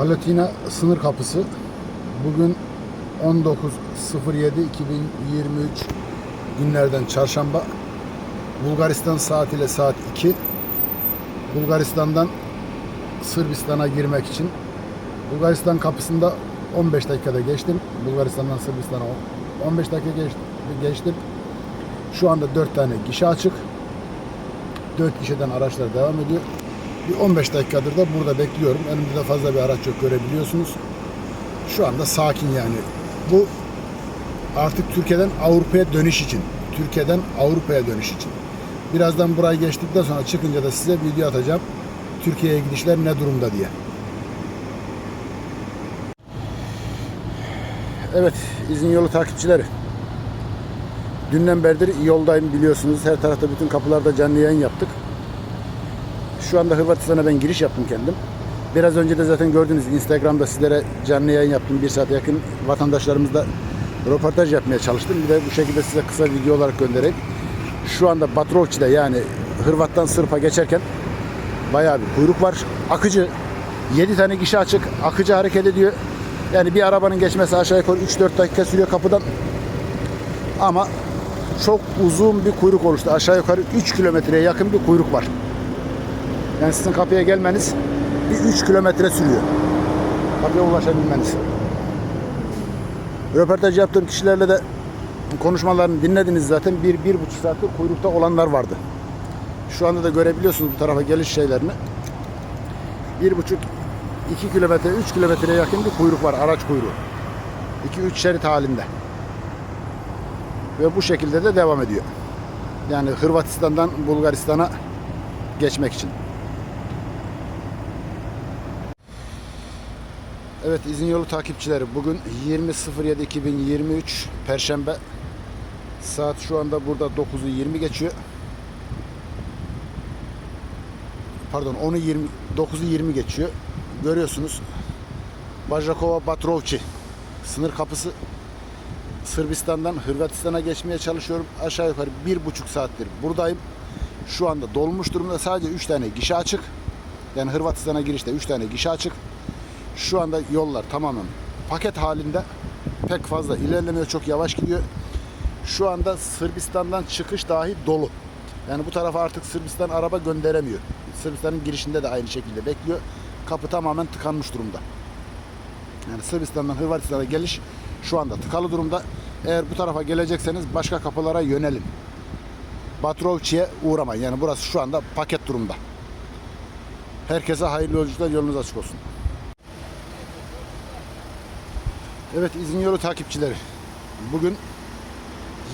Halatina sınır kapısı. Bugün 19.07.2023 günlerden çarşamba. Bulgaristan saat ile saat 2. Bulgaristan'dan Sırbistan'a girmek için Bulgaristan kapısında 15 dakikada geçtim. Bulgaristan'dan Sırbistan'a 15 dakika geç- geçtim. Şu anda 4 tane gişe açık. 4 gişeden araçlar devam ediyor. Bir 15 dakikadır da burada bekliyorum. Önümde de fazla bir araç yok görebiliyorsunuz. Şu anda sakin yani. Bu artık Türkiye'den Avrupa'ya dönüş için. Türkiye'den Avrupa'ya dönüş için. Birazdan burayı geçtikten sonra çıkınca da size video atacağım. Türkiye'ye gidişler ne durumda diye. Evet, izin yolu takipçileri. Dünden beridir yoldayım biliyorsunuz. Her tarafta bütün kapılarda canlı yayın yaptık. Şu anda Hırvatistan'a ben giriş yaptım kendim. Biraz önce de zaten gördünüz Instagram'da sizlere canlı yayın yaptım. Bir saat yakın vatandaşlarımızla röportaj yapmaya çalıştım. Bir de bu şekilde size kısa video olarak göndereyim. Şu anda Batrovçi'de yani Hırvat'tan Sırp'a geçerken bayağı bir kuyruk var. Akıcı 7 tane gişe açık. Akıcı hareket ediyor. Yani bir arabanın geçmesi aşağı yukarı 3-4 dakika sürüyor kapıdan. Ama çok uzun bir kuyruk oluştu. Aşağı yukarı 3 kilometreye yakın bir kuyruk var. Yani sizin kapıya gelmeniz bir 3 kilometre sürüyor. Kapıya ulaşabilmeniz. Röportaj yaptığım kişilerle de konuşmalarını dinlediniz zaten. Bir, bir buçuk saattir kuyrukta olanlar vardı. Şu anda da görebiliyorsunuz bu tarafa geliş şeylerini. Bir buçuk, iki kilometre, üç kilometreye yakın bir kuyruk var. Araç kuyruğu. İki, üç şerit halinde. Ve bu şekilde de devam ediyor. Yani Hırvatistan'dan Bulgaristan'a geçmek için. Evet izin yolu takipçileri bugün 20.07.2023 Perşembe saat şu anda burada 9'u 20 geçiyor. Pardon 10'u 20 9'u 20 geçiyor. Görüyorsunuz. Bajakova Batrovci sınır kapısı Sırbistan'dan Hırvatistan'a geçmeye çalışıyorum. Aşağı yukarı bir buçuk saattir buradayım. Şu anda dolmuş durumda sadece 3 tane gişe açık. Yani Hırvatistan'a girişte 3 tane gişe açık. Şu anda yollar tamamen paket halinde. Pek fazla ilerlemiyor, çok yavaş gidiyor. Şu anda Sırbistan'dan çıkış dahi dolu. Yani bu tarafa artık Sırbistan araba gönderemiyor. Sırbistan'ın girişinde de aynı şekilde bekliyor. Kapı tamamen tıkanmış durumda. Yani Sırbistan'dan Hırvatistan'a geliş şu anda tıkalı durumda. Eğer bu tarafa gelecekseniz başka kapılara yönelin. Batrovçi'ye uğramayın. Yani burası şu anda paket durumda. Herkese hayırlı yolculuklar, yolunuz açık olsun. Evet izin yolu takipçileri. Bugün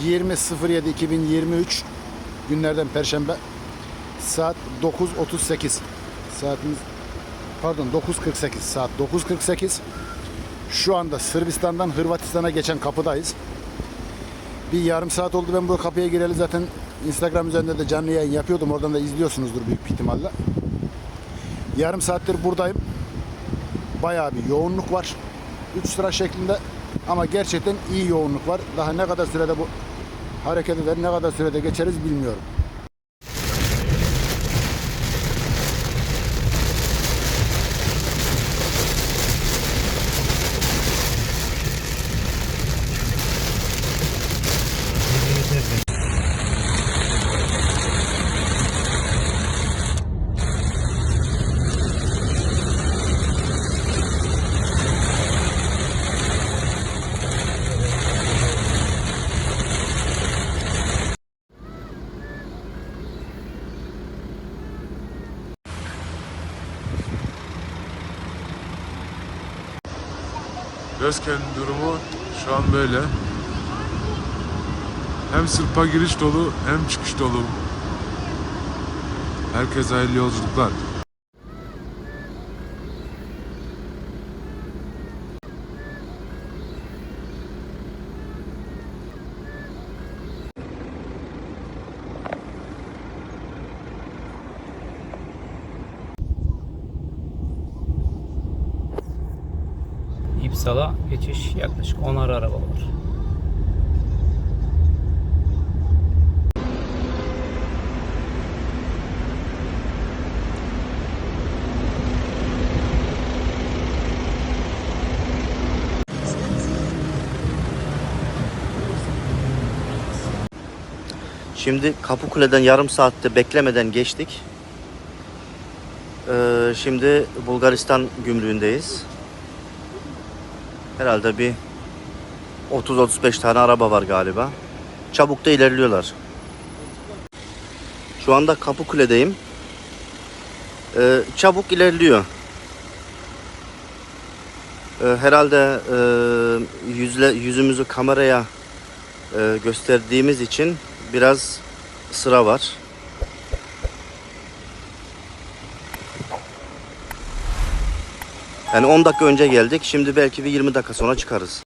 20.07.2023 günlerden Perşembe saat 9.38 saatimiz pardon 9.48 saat 9.48 şu anda Sırbistan'dan Hırvatistan'a geçen kapıdayız. Bir yarım saat oldu ben bu kapıya gireli zaten Instagram üzerinde de canlı yayın yapıyordum. Oradan da izliyorsunuzdur büyük ihtimalle. Yarım saattir buradayım. Bayağı bir yoğunluk var. 3 sıra şeklinde ama gerçekten iyi yoğunluk var. Daha ne kadar sürede bu hareket eder, ne kadar sürede geçeriz bilmiyorum. Gözken durumu şu an böyle. Hem Sırp'a giriş dolu hem çıkış dolu. Herkese hayırlı yolculuklar. İpsala geçiş yaklaşık 10'ar araba var. Şimdi Kapıkule'den yarım saatte beklemeden geçtik. Ee, şimdi Bulgaristan gümrüğündeyiz. Herhalde bir 30-35 tane araba var galiba. Çabuk da ilerliyorlar. Şu anda Kapıkule'deyim. Ee, çabuk ilerliyor. Ee, herhalde e, yüzle, yüzümüzü kameraya e, gösterdiğimiz için biraz sıra var. Yani 10 dakika önce geldik. Şimdi belki bir 20 dakika sonra çıkarız.